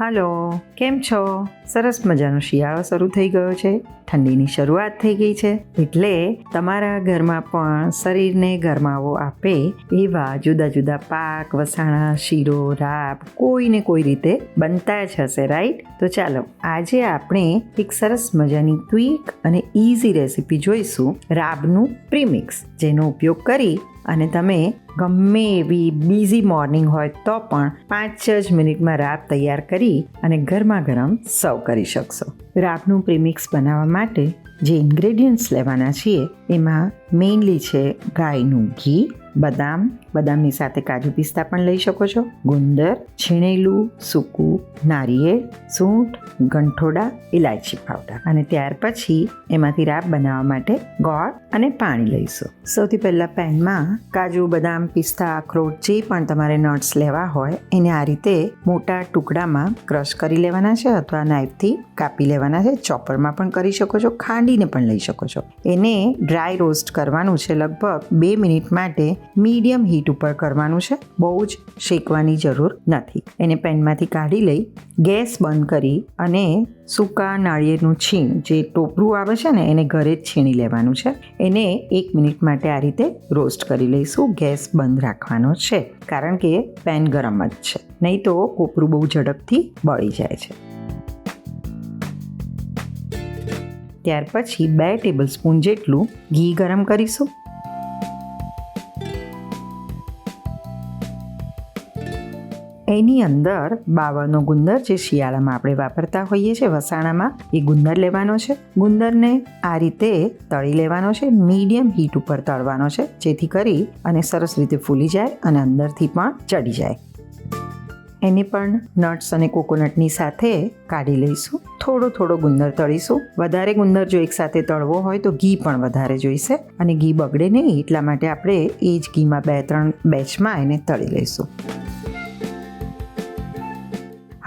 હાલો, કેમ છો? સરસ મજાનો શિયાળો શરૂ થઈ ગયો છે. ઠંડીની શરૂઆત થઈ ગઈ છે. એટલે તમારા ઘરમાં પણ શરીરને ગરમાવો આપે એવા જુદા જુદા પાક, વસાણા, શીરો, રાબ કોઈને કોઈ રીતે બનતા જ હશે રાઈટ તો ચાલો, આજે આપણે એક સરસ મજાની ક્વિક અને ઇઝી રેસીપી જોઈશું, રાબનું પ્રીમિક્સ જેનો ઉપયોગ કરી અને તમે ગમે એવી બિઝી મોર્નિંગ હોય તો પણ પાંચ જ મિનિટમાં રાબ તૈયાર કરી અને ગરમા ગરમ સર્વ કરી શકશો. રાબનું પ્રીમિક્સ બનાવવા માટે જે ઇન્ગ્રેડિયન્ટ્સ લેવાના છીએ, એમાં મેઇનલી છે ગાયનું ઘી, બદામ, બદામની સાથે કાજુ પિસ્તા પણ લઈ શકો છો, ગુંદર, છીણેલું, સૂકું, નારિયેળ, સૂંઠ, ગંઠોડા ઇલાયચી પાવડર. અને ત્યાર પછી એમાંથી રાબ બનાવવા માટે ગોળ અને પાણી લઈશું. સૌથી પહેલાં પેનમાં કાજુ પિસ્તા અખરોટ જે પણ તમારે નટ્સ લેવા હોય, એને આ રીતે મોટા ટુકડામાં ક્રશ કરી લેવાના છે અથવા નાઇફથી કાપી લેવાના છે. ચોપરમાં પણ કરી શકો છો, ખાંડીને પણ લઈ શકો છો. એને ડ્રાય રોસ્ટ કરવાનું છે લગભગ બે મિનિટ માટે મીડિયમ હીટ ઉપર કરવાનું છે. બહુ જ શેકવાની જરૂર નથી. એને પેનમાંથી કાઢી લઈ ગેસ બંધ કરી અને સૂકા નાળિયેરનું છીણ જે ટોપરું આવે છે ને, એને ઘરે જ છીણી લેવાનું છે. એને એક મિનિટ માટે આ રીતે રોસ્ટ કરી લઈશું. ગેસ બંધ રાખવાનો છે, કારણ કે પેન ગરમ જ છે. નહીં તો કોપરું બહુ ઝડપથી બળી જાય છે. ત્યાર પછી બે ટેબલ સ્પૂન જેટલું ઘી ગરમ કરીશું. એની અંદર બાવળનો ગુંદર જે શિયાળામાં આપણે વાપરતા હોઈએ છીએ, વસાણામાં, એ ગુંદર લેવાનો છે. ગુંદરને આ રીતે તળી લેવાનો છે, મીડિયમ હીટ ઉપર તળવાનો છે, જેથી કરી અને સરસ રીતે ફૂલી જાય અને અંદરથી પણ ચડી જાય. એને પણ નટ્સ અને કોકોનટની સાથે કાઢી લઈશું. થોડો થોડો ગુંદર તળીશું. વધારે ગુંદર જો એકસાથે તળવો હોય તો ઘી પણ વધારે જોઈશે અને ઘી બગડે નહીં, એટલા માટે આપણે એ જ ઘીમાં બે ત્રણ બેચમાં એને તળી લઈશું.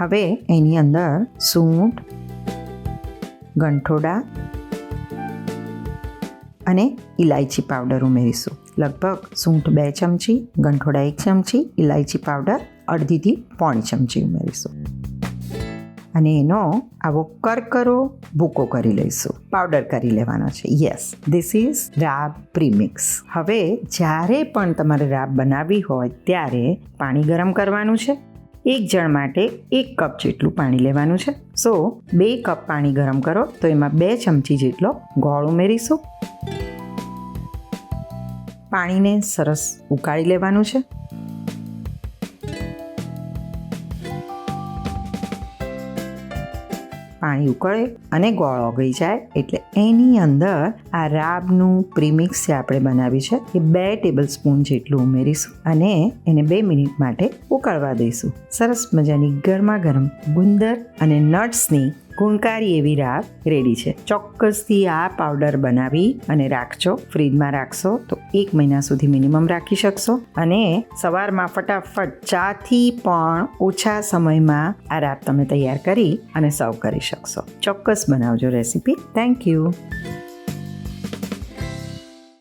હવે એની અંદર સૂંઠ, ગંઠોડા અને ઇલાયચી પાવડર ઉમેરીશું. લગભગ સૂંઠ બે ચમચી, ગંઠોડા એક ચમચી ઇલાયચી પાવડર અડધીથી પોણી ચમચી ઉમેરીશું. અને એનો આવો કરકરો ભૂકો કરી લઈશું. પાવડર કરી લેવાનો છે. યસ ધીસ ઇઝ રાબ પ્રીમિક્સ હવે જ્યારે પણ તમારે રાબ બનાવવી હોય, ત્યારે પાણી ગરમ કરવાનું છે. એક જણ માટે એક કપ જેટલું પાણી લેવાનું છે. સો બે કપ પાણી ગરમ કરો, તો એમાં બે ચમચી જેટલો ગોળ ઉમેરીશું. પાણીને સરસ ઉકાળી લેવાનું છે. પાણી ઉકળે અને ગોળ ઓગળી જાય એટલે એની અંદર આ રાબનું પ્રીમિક્સ જે આપણે બનાવ્યું છે, એ બે ટેબલ સ્પૂન જેટલું ઉમેરીશું અને એને બે મિનિટ માટે ઉકળવા દઈશું. સરસ મજાની ગરમા ગરમ ગુંદર અને નટ્સની ગુણકારી એવી રાબ રેડી છે. ચોક્કસથી આ પાવડર બનાવી અને રાખજો. ફ્રીજમાં રાખશો તો એક મહિના સુધી મિનિમમ રાખી શકશો. અને સવારમાં ફટાફટ ચાથી પણ ઓછા સમયમાં આ રાબ તમે તૈયાર કરી અને સર્વ કરી શકશો. ચોક્કસ બનાવજો રેસીપી. Thank you